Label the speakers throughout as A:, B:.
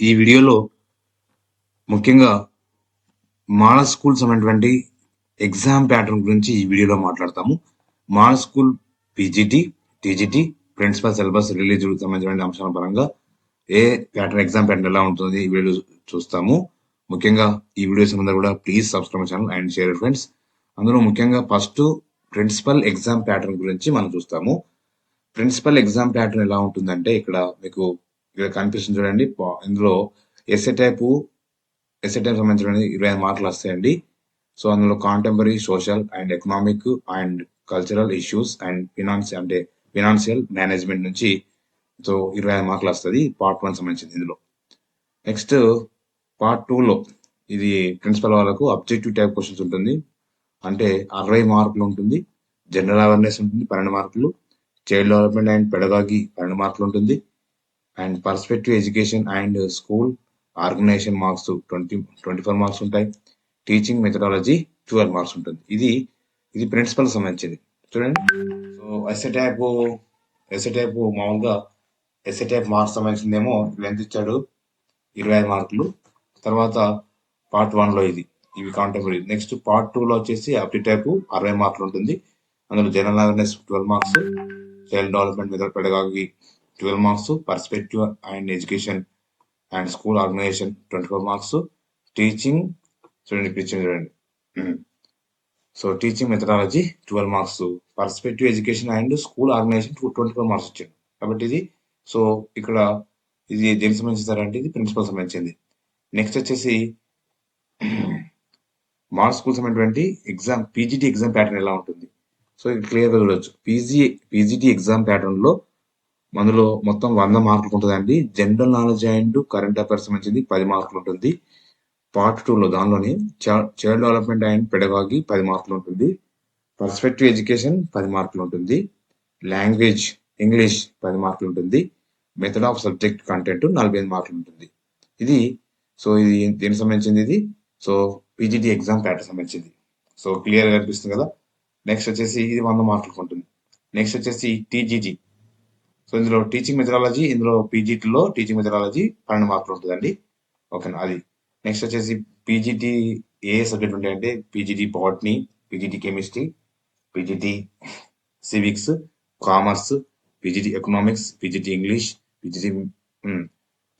A: ఈ వీడియోలో ముఖ్యంగా మాల స్కూల్ అనేటువంటి ఎగ్జామ్ ప్యాటర్న్ గురించి ఈ వీడియోలో మాట్లాడతాము. Model school PGT TGT principal syllabus release సంబంధించిన అంశాల పరంగా ఏ ప్యాటర్న్ ఎగ్జామ్ ప్యాటర్న్ ఎలా ఉంటుంది ఈ వీడియో చూస్తాము. ముఖ్యంగా ఈ వీడియోస్ అందరూ కూడా please subscribe channel and share friends అందులో ముఖ్యంగా ఫస్ట్ ప్రిన్సిపల్ ఎగ్జామ్ ప్యాటర్న్ గురించి మనం చూస్తాము. ప్రిన్సిపల్ ఎగ్జామ్ ప్యాటర్న్ ఎలా ఉంటుందంటే ఇక్కడ మీకు ఇక్కడ కనిపిస్తుంది చూడండి. ఇందులో ఎస్ఏ టైపు ఎస్ఏ టైప్ సంబంధించిన ఇరవై ఐదు మార్కులు వస్తాయండి. సో అందులో contemporary social and economic and cultural issues and finance అంటే ఫినాన్షియల్ మేనేజ్మెంట్ నుంచి సో ఇరవై ఐదు మార్కులు వస్తుంది. పార్ట్ వన్ సంబంధించింది ఇందులో. నెక్స్ట్ పార్ట్ టూలో ఇది ప్రిన్సిపల్ వాళ్ళకు అబ్జెక్టివ్ టైప్ క్వశ్చన్స్ ఉంటుంది. అంటే అరవై మార్కులు ఉంటుంది జనరల్ అవేర్నెస్ ఉంటుంది పన్నెండు మార్కులు. చైల్డ్ డెవలప్మెంట్ అండ్ పెడగాకి పన్నెండు మార్కులు ఉంటుంది. And perspective education and school organisation marks twenty twenty four marks ఉంటాయి. టీచింగ్ మెథడాలజీ ట్వెల్వ్ మార్క్స్ ఉంటుంది. ఇది ఇది ప్రిన్సిపల్ సంబంధించింది చూడండి. So SA type SA type మామూలుగా ఎస్ఏ టైప్ మార్క్స్ సంబంధించిందేమో లెంత్ ఇచ్చాడు. ఇరవై ఐదు మార్కులు. తర్వాత పార్ట్ వన్లో ఇది. ఇవి కాంటెంపరీ నెక్స్ట్ పార్ట్ టూ లో వచ్చేసి అప్టి టైప్ అరవై మార్కులు ఉంటుంది. అందులో general awareness twelve marks child development method pedagogy twelve marks perspective and education and school organisation twenty four marks teaching చూడండి పిచ్చింగ్ చూడండి. So teaching methodology twelve marks perspective education and school organisation twenty four marks ఇచ్చాడు కాబట్టి ఇది so ఇక్కడ ఇది దేనికి సంబంధించారంటే ఇది ప్రిన్సిపల్ సంబంధించింది. నెక్స్ట్ వచ్చేసి మార్క్స్ స్కూల్ సంబంధించినటువంటి ఎగ్జామ్ పీజీటీ ఎగ్జామ్ ప్యాటర్న్ ఎలా ఉంటుంది? సో ఇది క్లియర్గా చూడొచ్చు. పీజీ పీజీటీ ఎగ్జామ్ ప్యాటర్న్లో అందులో మొత్తం వంద మార్కులు ఉంటుందండి. General knowledge and current affairs మంచిది పది మార్కులు ఉంటుంది. పార్ట్ టూలో దానిలోనే చైల్డ్ డెవలప్మెంట్ అండ్ పెడగాగి పది మార్కులు ఉంటుంది. పర్స్పెక్టివ్ ఎడ్యుకేషన్ పది మార్కులు ఉంటుంది. లాంగ్వేజ్ ఇంగ్లీష్ పది మార్కులు ఉంటుంది. మెథడ్ ఆఫ్ సబ్జెక్ట్ కంటెంట్ నలభై ఐదు మార్కులు ఉంటుంది. ఇది సో ఇది దేనికి సంబంధించింది ఇది? సో పీజీటీ ఎగ్జామ్ ప్యాటర్న్ సంబంధించింది. సో క్లియర్గా అనిపిస్తుంది కనిపిస్తుంది కదా? నెక్స్ట్ వచ్చేసి ఇది వంద మార్కులకు ఉంటుంది. నెక్స్ట్ వచ్చేసి టీజీజీ సో ఇందులో టీచింగ్ మెథడాలజీ ఇందులో పీజీటీలో టీచింగ్ మెథడాలజీ పన్నెండు మార్కులు ఉంటుందండి ఓకేనా అది నెక్స్ట్ వచ్చేసి పీజీటీ ఏ సబ్జెక్ట్ ఉంటాయంటే PGT botany PGT chemistry PGT civics commerce PGT economics PGT English PGT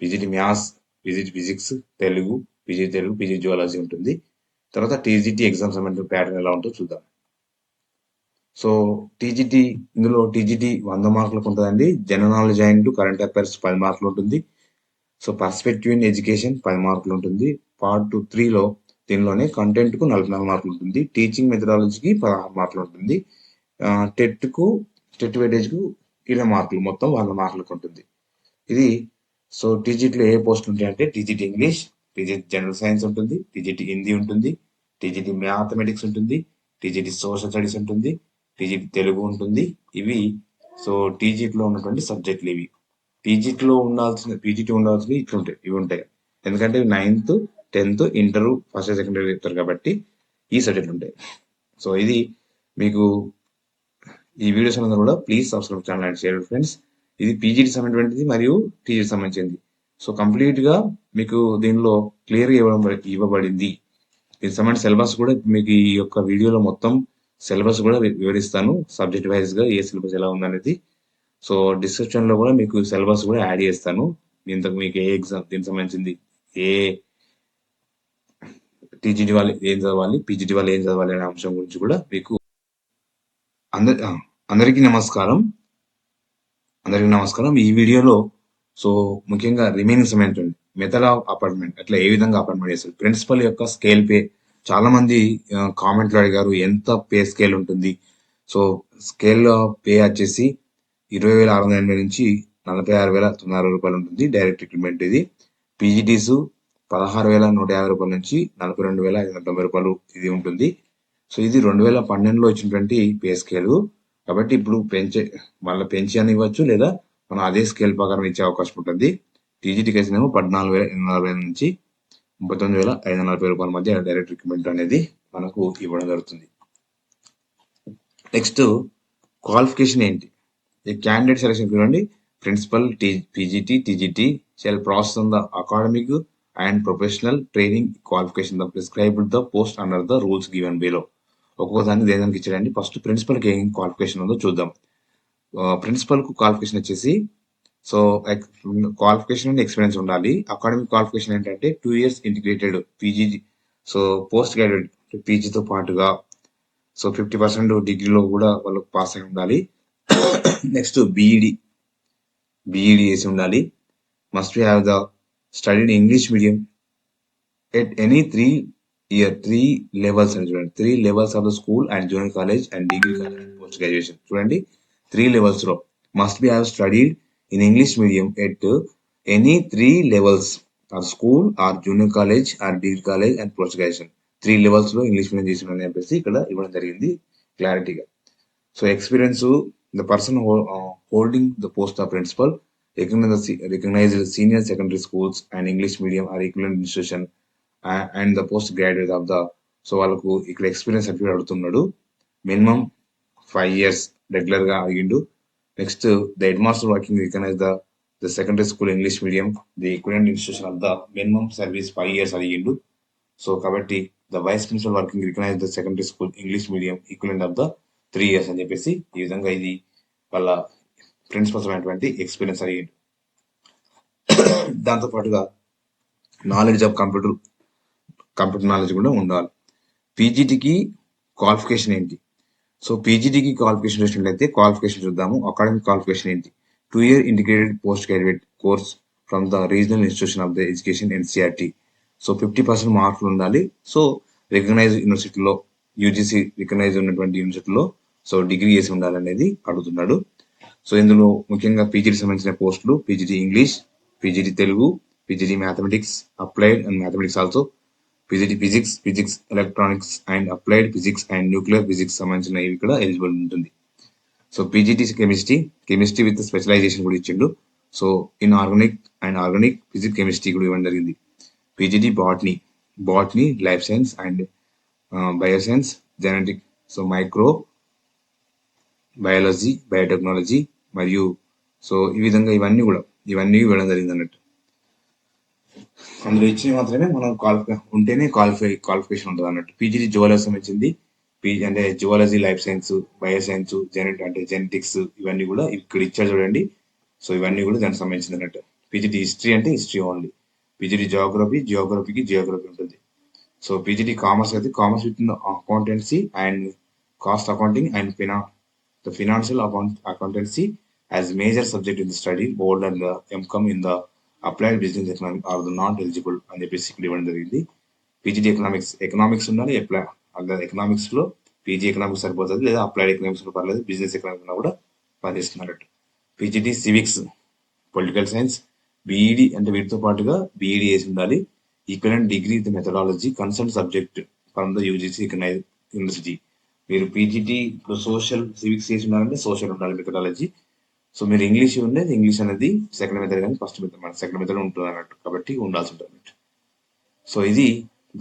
A: PGT maths PGT physics Telugu PGT Telugu PGT zoology ఉంటుంది తర్వాత టీజీటీ ఎగ్జామ్ సంబంధించిన ప్యాటర్న్ ఎలా ఉంటుందో చూద్దాం సో టీజీటీ ఇందులో టీజీటీ వంద మార్కులకు ఉంటుందండి. జనరల్ జాయింట్ కరెంట్ అఫైర్స్ పది మార్కులు ఉంటుంది. సో పర్స్పెక్టివ్ ఇన్ ఎడ్యుకేషన్ పది మార్కులు ఉంటుంది. పార్ట్ త్రీలో దీనిలోనే కంటెంట్కు నలభై నాలుగు మార్కులు ఉంటుంది. టీచింగ్ మెథడాలజీకి పదహారు మార్కులు ఉంటుంది. టెట్కు టెట్ వెయిటేజ్కు ఇరవై మార్కులు మొత్తం వంద మార్కులకు ఉంటుంది. ఇది సో టీజీటీలో ఏ పోస్టులు ఉంటాయంటే TGT English TGT general science ఉంటుంది టీజీటీ హిందీ ఉంటుంది టీజీటీ మ్యాథమెటిక్స్ ఉంటుంది టీజీటీ సోషల్ స్టడీస్ ఉంటుంది. టీజీ తెలుగు ఉంటుంది. ఇవి సో టీజీటీలో ఉన్నటువంటి సబ్జెక్టులు ఇవి. పీజీటీలో ఉండాల్సిన పీజీటీ ఉండాల్సినవి ఇట్లుంటాయి ఇవి ఉంటాయి. ఎందుకంటే ninth tenth inter first secondary చెప్తారు కాబట్టి ఈ సబ్జెక్టులు ఉంటాయి. సో ఇది మీకు ఈ వీడియోస్ అందరూ కూడా please subscribe channel and share friends ఇది పీజీటీ సంబంధించినది మరియు టీజీటీ సంబంధించింది. సో కంప్లీట్గా మీకు దీనిలో క్లియర్గా ఇవ్వడం ఇవ్వబడింది. దీనికి సంబంధించిన సిలబస్ కూడా మీకు ఈ యొక్క వీడియోలో మొత్తం సిలబస్ కూడా వివరిస్తాను. సబ్జెక్ట్ వైజ్గా ఏ సిలబస్ ఎలా ఉందనేది. సో డిస్క్రిప్షన్లో కూడా మీకు సిలబస్ కూడా యాడ్ చేస్తాను. దీంతో మీకు ఏ ఎగ్జామ్ దీనికి సంబంధించింది ఏ టీజీడీ వాళ్ళు ఏం చదవాలి పీజీడీ వాళ్ళు ఏం చదవాలి అనే అంశం గురించి కూడా మీకు అందరి అందరికీ నమస్కారం. అందరికీ నమస్కారం. ఈ వీడియోలో సో ముఖ్యంగా రిమైనింగ్ సమయం ఉంది. మెథడ్ ఆఫ్ అపార్ట్మెంట్ అట్లా ఏ విధంగా అపార్ట్మెంట్ చేస్తారు? ప్రిన్సిపల్ యొక్క స్కేల్ పే చాలా మంది కామెంట్లు అడిగారు ఎంత పే స్కేల్ ఉంటుంది? సో స్కేల్ పే వచ్చేసి ఇరవై వేల ఆరు వందల ఎనభై నుంచి నలభై ఆరు వేల తొమ్మిది అరవై రూపాయలు ఉంటుంది డైరెక్ట్ రిక్రూట్మెంట్ ఇది. పీజీటీస్ పదహారు వేల నూట యాభై రూపాయల నుంచి నలభై రెండు వేల ఐదు వందల తొంభై రూపాయలు ఇది ఉంటుంది. సో ఇది రెండు వేల పన్నెండులో వచ్చినటువంటి పే స్కేల్. కాబట్టి ఇప్పుడు పెంచే మళ్ళీ పెంచి అని ఇవ్వచ్చు లేదా మనం అదే స్కేల్ ప్రకారం ఇచ్చే అవకాశం ఉంటుంది. టీజీటీకి వచ్చినేమో పద్నాలుగు వేల నలభై నుంచి ముప్పై తొమ్మిది వేల ఐదు నలభై రూపాయల మధ్య డైరెక్ట్ రిక్రూట్మెంట్ అనేది మనకు ఇవ్వడం జరుగుతుంది. నెక్స్ట్ క్వాలిఫికేషన్ ఏంటి? ఈ క్యాండిడేట్ సెలక్షన్ చూడండి. Principal T PGT TGT shall process on the academic and professional training qualification the prescribed the post under the rules given below ఒక్కొక్క దానికి దేనికి ఇచ్చాడండి. ఫస్ట్ ప్రిన్సిపల్కి ఏం క్వాలిఫికేషన్ ఉందో చూద్దాం. Uh, ప్రిన్సిపల్కు క్వాలిఫికేషన్ వచ్చేసి సో క్వాలిఫికేషన్ అండ్ ఎక్స్పీరియన్స్ ఉండాలి. అకాడమిక్ క్వాలిఫికేషన్ ఏంటంటే two years integrated PG so post graduate పీజీతో పాటుగా సో ఫిఫ్టీ పర్సెంట్ డిగ్రీలో కూడా వాళ్ళకి పాస్ అయి ఉండాలి. నెక్స్ట్ బీఈడి బీఈడి చేసి ఉండాలి. Must be have the studied English medium at any three year three levels అని చూడండి three levels of the school and junior college and degree college post graduation చూడండి త్రీ లెవెల్స్లో. Must be have studied in English medium at any three levels or school or junior college or degree college and post graduation three లెవెల్స్లో English medium చేసిన అని చెప్పేసి ఇక్కడ ఇవ్వడం జరిగింది క్లారిటీగా so experience the person holding the post of principal recognised senior secondary schools and English medium or equivalent institution and the post graduate of the so వాళ్ళకు ఇక్కడ ఎక్స్పీరియన్స్ సర్టిఫికేట్ అడుగుతున్నాడు. మినిమం ఫైవ్ ఇయర్స్ రెగ్యులర్గా అడిగిండు next the head master working recognise the the secondary school English medium the equivalent institution of the minimum service five years అడిగిండు so కాబట్టి the vice principal working recognise the secondary school English medium equivalent of the three years అని చెప్పేసి ఈ విధంగా ఇది వాళ్ళ principles అయినటువంటి experience అడిగిండు దాంతో పాటుగా knowledge of computer computer knowledge కూడా ఉండాలి. పీజీటీకి క్వాలిఫికేషన్ ఏంటి? సో పీజీటీకి క్వాలిఫికేషన్ చూసినట్లయితే క్వాలిఫికేషన్ చూద్దాము. అకాడమిక్ క్వాలిఫికేషన్ ఏంటి? Two year integrated post graduate course from the regional institution of the education NCRT so fifty percent మార్కులు ఉండాలి. సో రికగ్నైజ్ యూనివర్సిటీలో యూజీసీ రికగ్నైజ్ ఉన్నటువంటి యూనివర్సిటీలో సో డిగ్రీ చేసి ఉండాలనేది అడుగుతున్నాడు. సో ఇందులో ముఖ్యంగా పీజీకి సంబంధించిన పోస్టులు PGT English PGT Telugu PGT mathematics applied and mathematics also physics physics electronics and applied physics and nuclear physics సంబంధించిన ఇవి కూడా ఎలిజిబుల్ ఉంటుంది. So PGT chemistry chemistry with specialisation కూడా ఇచ్చిండు. So in organic and organic physics chemistry కూడా ఇవ్వడం జరిగింది. PGT botany botany life science and bioscience genetic so microbiology biotechnology మరియు సో ఈ విధంగా ఇవన్నీ కూడా ఇవన్నీ ఇవ్వడం జరిగింది అన్నట్టు అందులో ఇచ్చినవి మాత్రమే మనం క్వాలిఫై ఉంటేనే క్వాలిఫై క్వాలిఫికేషన్ ఉంటుంది అన్నట్టు. పీజీ జువాలజీ సంబంధించింది పీజీ అంటే zoology life science bio science జెనెట్ అంటే జెనెటిక్స్ ఇవన్నీ కూడా ఇక్కడ ఇచ్చారు చూడండి. సో ఇవన్నీ కూడా దానికి సంబంధించింది అన్నట్టు. పీజీటీ హిస్టరీ అంటే హిస్టరీ ఓన్లీ పీజీటీ జియోగ్రఫీ జియోగ్రఫీకి జియోగ్రఫీ ఉంటుంది. సో పీజీటీ కామర్స్ అయితే commerce with accountancy and cost accounting and ఫినా the financial account accountancy as major subject in the study board and MCom in the applied business economic are not eligible అని చెప్పేసి ఇక్కడ ఇవ్వడం జరిగింది. PGT economics economics ఉండాలి apply ఎకనామిక్స్లో PG economics సరిపోతుంది లేదా applied ఎకనామిక్స్లో పర్లేదు బిజినెస్ ఎకనామిక్స్ కూడా పనిచేస్తున్నారు PGT civics political science BEd అంటే వీటితో పాటుగా బీఈడి చేసి ఉండాలి. Equivalent degree the methodology consult subject from the UGC university మీరు పీజీటీ ఇప్పుడు సోషల్ సివిక్స్ చేసి ఉండాలంటే సోషల్ ఉండాలి మెథడాలజీ సో మీరు ఇంగ్లీష్ ఉండేది ఇంగ్లీష్ అనేది సెకండ్ మెథడ్ కానీ ఫస్ట్ మెథడ్ మన సెకండ్ మెథడ్ ఉంటుంది అన్నట్టు కాబట్టి ఉండాల్సి ఉంటుంది అన్నట్టు. సో ఇది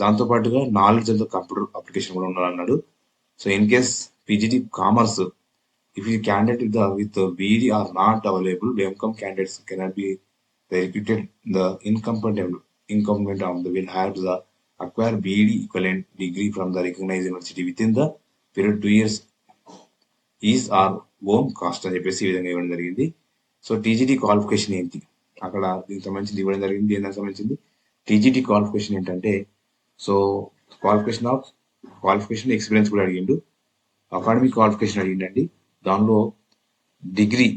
A: దాంతో పాటుగా నాలెడ్జ్ ఆఫ్ కంప్యూటర్ అప్లికేషన్ కూడా ఉండాలన్నాడు. So in case PGT commerce if you candidate with with BEd are not available MCom candidates cannot be recruited the incumbent incumbent the the will have the acquire BEd equivalent degree from the recognized university within the period two years. Is or Om cost అని చెప్పేసి ఈ విధంగా ఇవ్వడం జరిగింది. So TGT qualification ఏంటి? అక్కడ దీనికి సంబంధించింది ఇవ్వడం జరిగింది. దీనికి సంబంధించింది? టీజీటీ క్వాలిఫికేషన్ ఏంటంటే so qualification of qualification experience కూడా అడిగిండు. అకాడమిక్ క్వాలిఫికేషన్ అడిగిండండి. దానిలో degree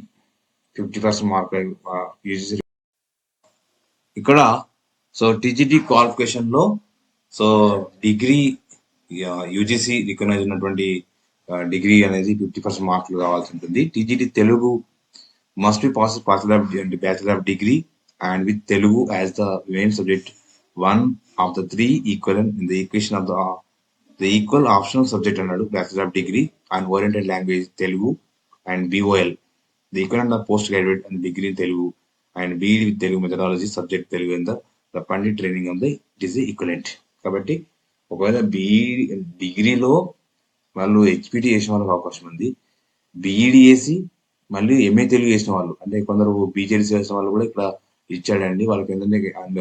A: fifty percent mark UGC ఇక్కడ సో టీజీటీ క్వాలిఫికేషన్లో సో డిగ్రీ యూజీసీ రికగ్నైజ్ ఉన్నటువంటి డిగ్రీ అనేది ఫిఫ్టీ పర్సెంట్ మార్కులు కావాల్సి ఉంటుంది. TGT Telugu must be pass bachelor of bachelor of degree and with Telugu as the main subject one of the three equal in the equation of the the equal optional subject అన్నాడు bachelor of degree and oriented language Telugu and BOL the equal and the post graduate and degree in Telugu and BEd with Telugu methodology subject Telugu in the the pandit training ఉంది it is equivalent కాబట్టి ఒకవేళ BEd డిగ్రీలో వాళ్ళు HPT చేసిన వాళ్ళకి అవకాశం ఉంది. BEd చేసి మళ్ళీ ఎంఏ తెలుగు చేసిన వాళ్ళు అంటే కొందరు బీజేడీసీ చేసిన వాళ్ళు కూడా ఇక్కడ ఇచ్చాడండి. వాళ్ళకి ఏంటంటే అండ్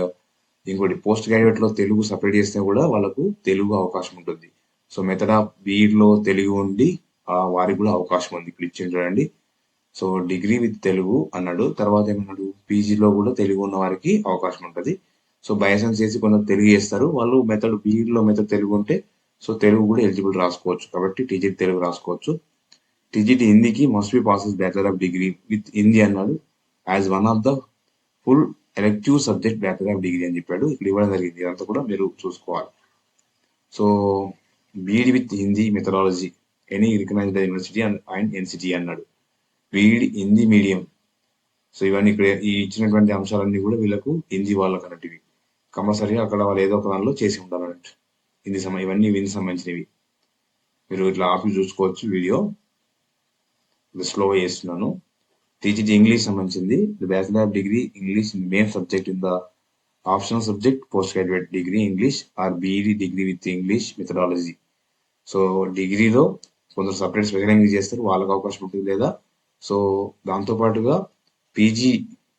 A: ఇంకోటి పోస్ట్ గ్రాడ్యుయేట్లో తెలుగు సపరేట్ చేస్తే కూడా వాళ్ళకు తెలుగు అవకాశం ఉంటుంది. సో మెథడ్ ఆఫ్ తెలుగు ఉండి ఆ వారికి కూడా అవకాశం ఉంది. ఇక్కడ ఇచ్చింది చూడండి. సో డిగ్రీ విత్ తెలుగు అన్నాడు. తర్వాత ఏమన్నాడు? పీజీలో కూడా తెలుగు ఉన్న వారికి అవకాశం ఉంటుంది. సో బయసెన్స్ చేసి కొంత తెలుగు చేస్తారు. వాళ్ళు మెథడ్ బీఈడిలో మెథడ్ తెలుగు ఉంటే సో తెలుగు కూడా ఎలిజిబుల్ రాసుకోవచ్చు. కాబట్టి టీజీ తెలుగు రాసుకోవచ్చు. TGT హిందీకి must be passes bachelor of degree with Hindi అన్నాడు. As one of the full elective subject bachelor of degree అని చెప్పాడు. ఇక్కడ ఇవ్వడం జరిగింది. ఇదంతా కూడా మీరు చూసుకోవాలి. So BEd with Hindi methodology any recognised university and and NCT అన్నాడు. బీఈడి హిందీ మీడియం సో ఇవన్నీ ఇక్కడ ఈ ఇచ్చినటువంటి అంశాలన్నీ కూడా వీళ్ళకు హిందీ వాళ్ళకు అన్నట్టు కంపల్సరీగా అక్కడ వాళ్ళు ఏదో ఒక దానిలో చేసి ఉండాలన్నట్టు. హిందీ సంబంధ ఇవన్నీ హిందీ సంబంధించినవి. మీరు ఇట్లా ఆఫీస్ చూసుకోవచ్చు వీడియో. స్లో చేస్తున్నాను. టీజీటీ ఇంగ్లీష్ సంబంధించింది. Bachelor of degree English main subject in the optional subject post graduate degree English or BEd degree with English methodology so డిగ్రీలో కొందరు సపరేట్ స్పెషల్ ఇంగ్లీష్ చేస్తారు. వాళ్ళకి అవకాశం ఉంటుంది లేదా? సో దాంతో పాటుగా పీజీ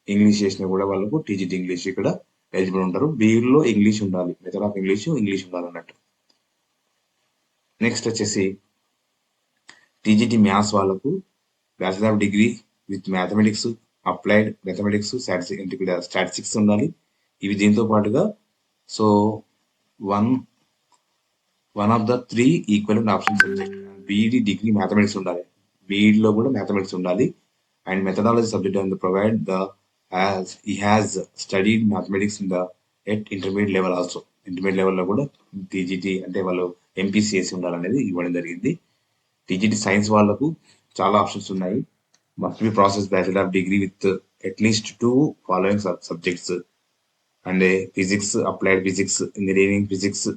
A: ఇంగ్లీష్ చేసినా కూడా వాళ్ళకు టీజీటీ ఇంగ్లీష్ ఇక్కడ ఎలిజిబుల్ ఉంటారు. బీఈలో ఇంగ్లీష్ ఉండాలి. మెథడ్ ఆఫ్ ఇంగ్లీష్ ఇంగ్లీష్ ఉండాలి అన్నట్టు నెక్స్ట్ వచ్చేసి టీజీటీ మ్యాథ్స్ వాళ్ళకు bachelor of degree with mathematics applied mathematics statistics ఉండాలి. ఇవి దీంతో పాటుగా so one one of the three equal option subject BEd degree mathematics ఉండాలి. బీఈడిలో కూడా మ్యాథమెటిక్స్ ఉండాలి. And methodology subject and provide the as he has study mathematics in the at intermediate level also intermediate లెవెల్లో కూడా TGT అంటే వాళ్ళు MPC చేసి ఉండాలనేది ఇవ్వడం జరిగింది. టీజీటీ సైన్స్ వాళ్ళకు చాలా ఆప్షన్స్ ఉన్నాయి. Must be process bachelor of degree with at least two following subjects and physics applied physics engineering physics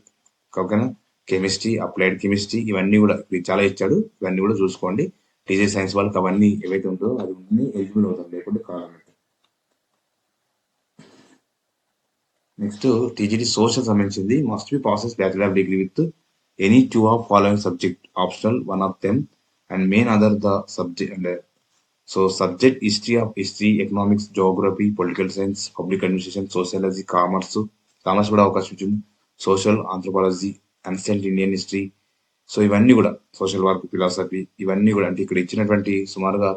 A: కాకుండా కెమిస్ట్రీ అప్లైడ్ కెమిస్ట్రీ ఇవన్నీ కూడా చాలా ఇచ్చాడు. ఇవన్నీ కూడా చూసుకోండి. టీజీ సైన్స్ వాళ్ళకి అవన్నీ ఏవైతే ఉంటుందో అది ఎలిజిబుల్ అవుతుంది లేకుంటే కావాలన్నట్టు నెక్స్ట్ టీజీటీ సోషల్ సంబంధించింది must be process bachelor of degree with any two of following subject optional one of them and main other the subject and so subject history of history economics geography political science public administration sociology commerce commerce కూడా అవకాశం ఇచ్చింది. Social anthropology ancient Indian history so ఇవన్నీ కూడా social work philosophy ఇవన్నీ కూడా అంటే ఇక్కడ ఇచ్చినటువంటి సుమారుగా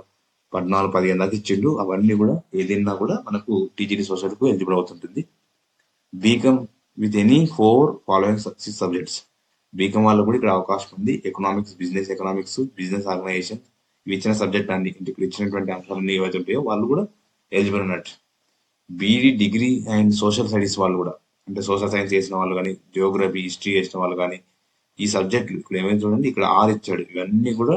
A: పద్నాలుగు పదిహేను దాకా ఇచ్చిండు. అవన్నీ కూడా ఏదైనా కూడా మనకు టీజీడీ సోషల్కు ఎలిజిబుల్ అవుతుంటుంది. BCom with any four following six subjects BCom వాళ్ళకు కూడా ఇక్కడ అవకాశం ఉంది. Economics business economics business organisation ఇవి ఇచ్చిన సబ్జెక్ట్ అన్ని. ఇక్కడ ఇచ్చినటువంటి అంశాలన్నీ ఏవైతే ఉంటాయో వాళ్ళు కూడా ఎలిజిబుల్ అన్నట్టు BEd degree and social studies వాళ్ళు కూడా. అంటే సోషల్ సైన్స్ చేసిన వాళ్ళు కానీ జియోగ్రఫీ హిస్టరీ చేసిన వాళ్ళు కానీ ఈ సబ్జెక్టులు ఇక్కడ ఏమైనా చూడండి ఇక్కడ ఆరు ఇచ్చాడు. ఇవన్నీ కూడా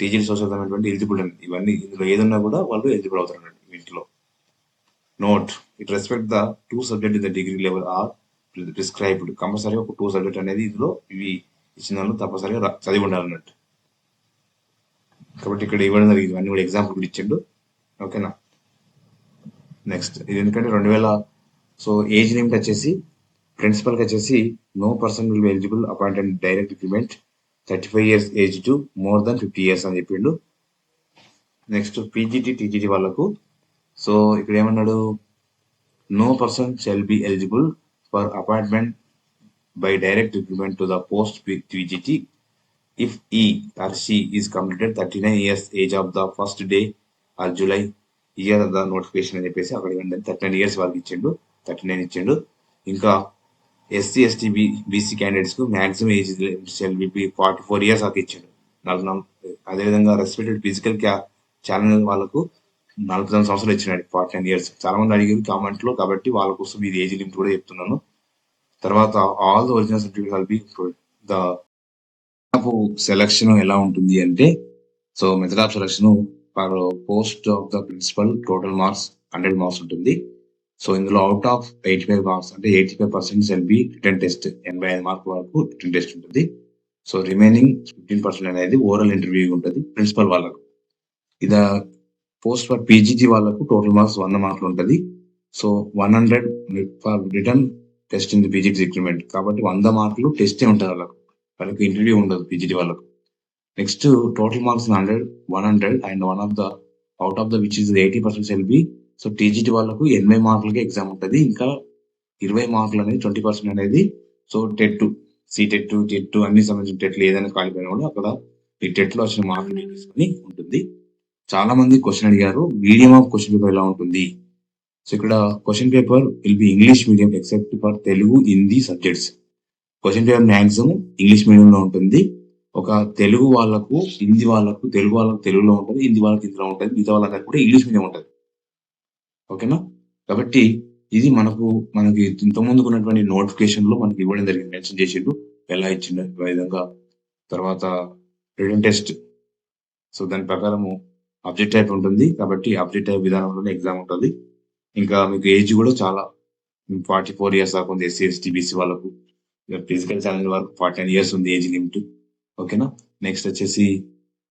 A: టీజీ సోషల్ అనేటువంటి ఎలిజిబుల్ అండి ఇవన్నీ ఇందులో ఏదన్నా కూడా వాళ్ళు ఎలిజిబుల్ అవుతారు వీటిలో. Note it respect the two subject in the degree level are prescribed compulsory ఒక టూ సబ్జెక్ట్ అనేది ఇందులో ఇవి ఇచ్చిన వాళ్ళు తప్పనిసరిగా చదివి ఉండాలన్నట్టు కాబట్టి ఇక్కడ ఇవ్వడం జరిగింది. అన్ని కూడా ఎగ్జాంపుల్ కూడా ఇచ్చిండు. ఓకేనా నెక్స్ట్ ఇది ఎందుకంటే రెండు వేల సో ఏజ్ లిమిట్ వచ్చేసి ప్రిన్సిపల్కి వచ్చేసి no person will be eligible appointed direct recruitment thirty five years age to more than fifty years అని చెప్పిండు. నెక్స్ట్ పీజీటీ టీజీటీ వాళ్ళకు సో ఇక్కడ ఏమన్నాడు no person shall be eligible for appointment by direct recruitment to the post PGT if he or she is completed thirty nine years age of the first day or July year the notification అని చెప్పేసి అక్కడ thirty nine years వాళ్ళకి ఇచ్చిండు thirty nine ఇచ్చిండు. ఇంకా SC ST B BC క్యాండిడేట్స్కు maximum age shall be forty four years దాకా ఇచ్చిండు. నలభై అదేవిధంగా రెస్పెక్టెడ్ ఫిజికల్ క్యా ఛాలెంజ్ వాళ్ళకు నలభై తొమ్మిది సంవత్సరాలు ఇచ్చినాడు ఫార్టీ నైన్ ఇయర్స్ చాలా మంది అడిగారు కామెంట్లో కాబట్టి వాళ్ళ కోసం ఇది ఏజ్ లిమిట్ కూడా చెప్తున్నాను. తర్వాత ఆల్ ద ఒరిజినల్ సర్టిఫికేట్ కలిపి ద సెలక్షన్ ఎలా ఉంటుంది అంటే so method of selection for post of the principal total marks hundred marks ఉంటుంది. సో ఇందులో out of eighty five marks అంటే ఎయిటీ ఫైవ్ పర్సెంట్ సెల్ రిటర్న్ టెస్ట్ ఎనభై ఐదు మార్కుల వరకు రిటర్న్ టెస్ట్ ఉంటుంది. సో రిమైనింగ్ ఫిఫ్టీన్ పర్సెంట్ అనేది ఓరల్ ఇంటర్వ్యూ ఉంటుంది ప్రిన్సిపల్ వాళ్ళకు. ఇది పోస్ట్ ఫర్ పీజీటీ వాళ్ళకు టోటల్ మార్క్స్ వంద మార్కులు ఉంటుంది. So one hundred for written test in the PGT recruitment. కాబట్టి వంద మార్కులు టెస్టే ఉంటుంది వాళ్ళకు. వాళ్ళకి ఇంటర్వ్యూ ఉండదు పీజీటీ వాళ్ళకు. Next total marks hundred one hundred and one of the out of the which is eighty percent cell so TGT వాళ్ళకు ఎనభై మార్కులకి ఎగ్జామ్ ఉంటుంది. ఇంకా ఇరవై మార్కులు అనేది ట్వంటీ పర్సెంట్ అనేది సో టెట్ సీటెట్ టెట్ అన్ని సంబంధించిన టెట్లు ఏదైనా కాలిపోయినా కూడా అక్కడ ఈ టెట్లో వచ్చిన మార్కులు తీసుకొని ఉంటుంది. చాలా మంది క్వశ్చన్ అడిగారు మీడియం ఆఫ్ క్వశ్చన్ పేపర్ ఎలా ఉంటుంది? సో ఇక్కడ question paper will be English medium except for Telugu Hindi subjects question paper maximum English medium లో ఉంటుంది. ఒక తెలుగు వాళ్ళకు హిందీ వాళ్ళకు తెలుగు వాళ్ళకు తెలుగులో ఉంటుంది హిందీ వాళ్ళకి హిందీలో ఉంటుంది మిగతా వాళ్ళకి కూడా ఇంగ్లీష్ మీడియం ఉంటుంది. ఓకేనా కాబట్టి ఇది మనకు మనకి ఇంత ఉన్నటువంటి నోటిఫికేషన్లో మనకి ఇవ్వడం జరిగింది. మెన్షన్ చేసిండు ఎలా ఇచ్చిండు విధంగా? తర్వాత రిటర్న్ టెస్ట్ సో దాని ప్రకారము అబ్జెక్ట్ టైప్ ఉంటుంది. కాబట్టి అబ్జెక్ట్ టైప్ విధానంలోనే ఎగ్జామ్ ఉంటుంది. ఇంకా మీకు ఏజ్ కూడా చాలా ఫార్టీ ఫోర్ ఇయర్స్ దాకా ఉంది. ఎస్సీ ఎస్టీ బీసీ వాళ్ళకు. ఫిజికల్ ఛాలెంజ్ వరకు ఫార్టీ నైన్ ఇయర్స్ ఉంది ఏజ్ లిమిట్ ఓకేనా నెక్స్ట్ వచ్చేసి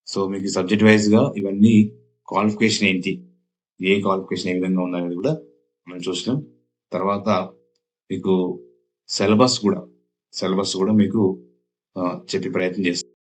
A: సో మీకు సబ్జెక్ట్ వైజ్గా ఇవన్నీ క్వాలిఫికేషన్ ఏంటి? ఏ క్వాలిఫికేషన్ ఏ విధంగా ఉందనేది కూడా మనం చూసినాం తర్వాత మీకు సిలబస్ కూడా సిలబస్ కూడా మీకు చెప్పే ప్రయత్నం చేస్తాం.